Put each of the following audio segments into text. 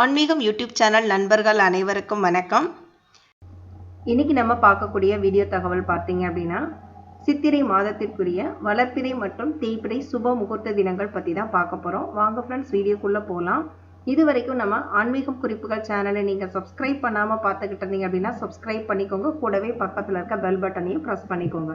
ஆன்மீகம் YouTube channel நண்பர்கள் அனைவருக்கும் வணக்கம். இன்னைக்கு நம்ம பார்க்கக்கூடிய வீடியோ தகவல் பார்த்தீங்க அப்படின்னா சித்திரை மாதத்திற்குரிய வளர்ப்பிறை மற்றும் தேய்பிறை சுப முகூர்த்த தினங்கள் பற்றி தான் பார்க்க போகிறோம் வாங்க ஃப்ரெண்ட்ஸ் வீடியோக்குள்ளே போகலாம் இது வரைக்கும் நம்ம ஆன்மீகம் குறிப்புகள் சேனலை நீங்கள் சப்ஸ்கிரைப் பண்ணாமல் பார்த்துக்கிட்டு இருந்தீங்க அப்படின்னா சப்ஸ்கிரைப் பண்ணிக்கோங்க. கூடவே பக்கத்தில் இருக்க பெல் பட்டனையும் ப்ரெஸ் பண்ணிக்கோங்க.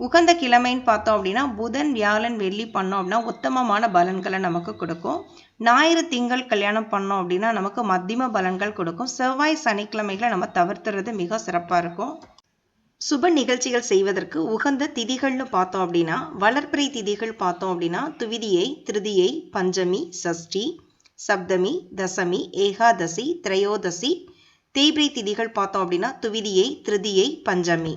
உகந்த கிழமைன்னு பார்த்தோம் அப்படின்னா புதன் வியாழன் வெள்ளி பண்ணோம் அப்படின்னா உத்தமமான பலன்களை நமக்கு கொடுக்கும். ஞாயிறு திங்கள் கல்யாணம் பண்ணோம் அப்படின்னா நமக்கு மத்தியம பலன்கள் கொடுக்கும். செவ்வாய் சனிக்கிழமைகளை நம்ம தவிர்த்துறது மிக சிறப்பாக இருக்கும். சுப நிகழ்ச்சிகள் செய்வதற்கு உகந்த திதிகள்னு பார்த்தோம் அப்படின்னா வளர்ப்பிறை திதிகள் பார்த்தோம் அப்படின்னா துவிதியை திருதியை பஞ்சமி சஷ்டி சப்தமி தசமி ஏகாதசி திரையோதசி தேய்பிரை திதிகள் பார்த்தோம் அப்படின்னா துவிதியை திருதியை பஞ்சமி.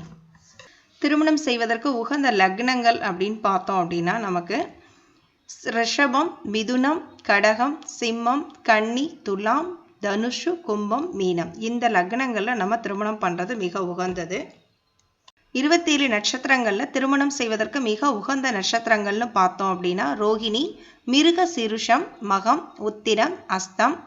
திருமணம் செய்வதற்கு உகந்த லக்னங்கள் அப்படின்னு பார்த்தோம் அப்படின்னா நமக்கு ரிஷபம் மிதுனம் கடகம் சிம்மம் கன்னி துலாம் தனுஷு கும்பம் மீனம். இந்த லக்னங்களில் நம்ம திருமணம் பண்ணுறது மிக உகந்தது. இருபத்தேழு நட்சத்திரங்களில் திருமணம் செய்வதற்கு மிக உகந்த நட்சத்திரங்கள்னு பார்த்தோம் அப்படின்னா ரோகிணி மிருக சிருஷம் மகம் உத்திரம் அஸ்தம்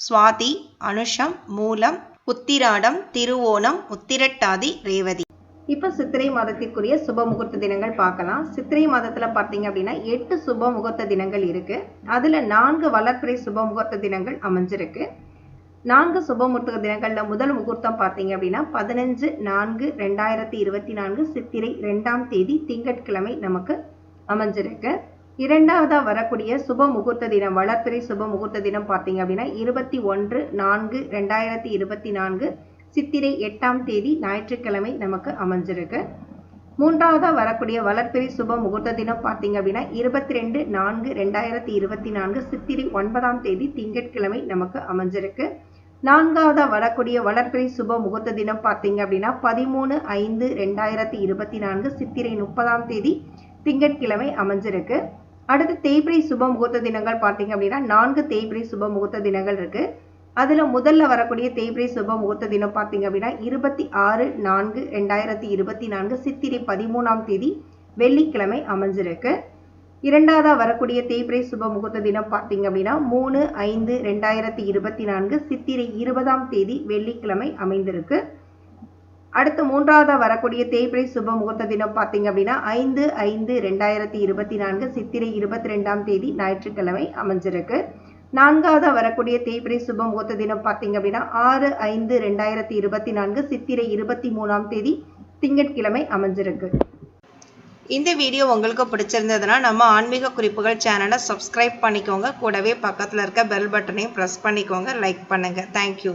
சுவாதி அனுஷம் மூலம் உத்திராடம் திருவோணம் உத்திரட்டாதி ரேவதி. இப்போ சித்திரை மாதத்திற்குரிய சுப முகூர்த்த தினங்கள் பார்க்கலாம். சித்திரை மாதத்தில் பார்த்தீங்க அப்படின்னா எட்டு சுப முகூர்த்த தினங்கள் இருக்கு. அதில் நான்கு வளர்ப்பிறை சுப முகூர்த்த தினங்கள் அமைஞ்சிருக்கு. நான்கு சுப முகூர்த்த தினங்களில் முதல் முகூர்த்தம் பார்த்தீங்க அப்படின்னா பதினஞ்சு நான்கு ரெண்டாயிரத்தி இருபத்தி நான்கு சித்திரை ரெண்டாம் தேதி திங்கட்கிழமை நமக்கு அமைஞ்சிருக்கு. இரண்டாவதா வரக்கூடிய சுப முகூர்த்த தினம் வளர்ப்பிறை சுப முகூர்த்த தினம் பார்த்தீங்க அப்படின்னா இருபத்தி ஒன்று நான்கு ரெண்டாயிரத்தி இருபத்தி நான்கு சித்திரை எட்டாம் தேதி ஞாயிற்றுக்கிழமை நமக்கு அமைஞ்சிருக்கு. மூன்றாவதாக வரக்கூடிய வளர்ப்பிறை சுப முகூர்த்த தினம் பார்த்தீங்க அப்படின்னா இருபத்தி ரெண்டு நான்கு ரெண்டாயிரத்தி இருபத்தி நான்கு சித்திரை ஒன்பதாம் தேதி திங்கட்கிழமை நமக்கு அமைஞ்சிருக்கு. நான்காவதாக வரக்கூடிய வளர்ப்பிறை சுப முகூர்த்த தினம் பார்த்தீங்க அப்படின்னா பதிமூணு ஐந்து ரெண்டாயிரத்தி இருபத்தி நான்கு சித்திரை முப்பதாம் தேதி திங்கட்கிழமை அமைஞ்சிருக்கு. அடுத்து தேய்பிரை சுப முகூர்த்த தினங்கள் பார்த்தீங்க அப்படின்னா நான்கு தேய்பிரை சுப முகூர்த்த தினங்கள் இருக்குது அதில் முதல்ல வரக்கூடிய தேய்பிரை சுப முகூர்த்த தினம் பார்த்தீங்க அப்படின்னா இருபத்தி ஆறு நான்கு ரெண்டாயிரத்தி இருபத்தி நான்கு சித்திரை பதிமூணாம் தேதி வெள்ளிக்கிழமை அமைஞ்சிருக்கு. இரண்டாவதாக வரக்கூடிய தேய்பிரை சுப முகூர்த்த தினம் பார்த்தீங்க அப்படின்னா மூணு ஐந்து ரெண்டாயிரத்தி இருபத்தி நான்கு சித்திரை இருபதாம் தேதி வெள்ளிக்கிழமை அமைந்திருக்கு. அடுத்து மூன்றாவதாக வரக்கூடிய தேய்பிரை சுப முகூர்த்த தினம் பார்த்தீங்க அப்படின்னா ஐந்து ஐந்து ரெண்டாயிரத்தி இருபத்தி நான்கு சித்திரை இருபத்தி ரெண்டாம் தேதி ஞாயிற்றுக்கிழமை அமைஞ்சிருக்கு. நான்காவது வரக்கூடிய தேய்பிரை சுப முகூர்த்த தினம் பார்த்தீங்க அப்படின்னா ஆறு ஐந்து ரெண்டாயிரத்தி இருபத்தி நான்கு சித்திரை இருபத்தி மூணாம் தேதி திங்கட்கிழமை அமைஞ்சிருக்கு. இந்த வீடியோ உங்களுக்கு பிடிச்சிருந்ததுன்னா நம்ம ஆன்மீக குறிப்புகள் சேனலை சப்ஸ்கிரைப் பண்ணிக்கோங்க. கூடவே பக்கத்தில் இருக்க பெல் பட்டனையும் ப்ரெஸ் பண்ணிக்கோங்க. லைக் பண்ணுங்கள் தேங்க்யூ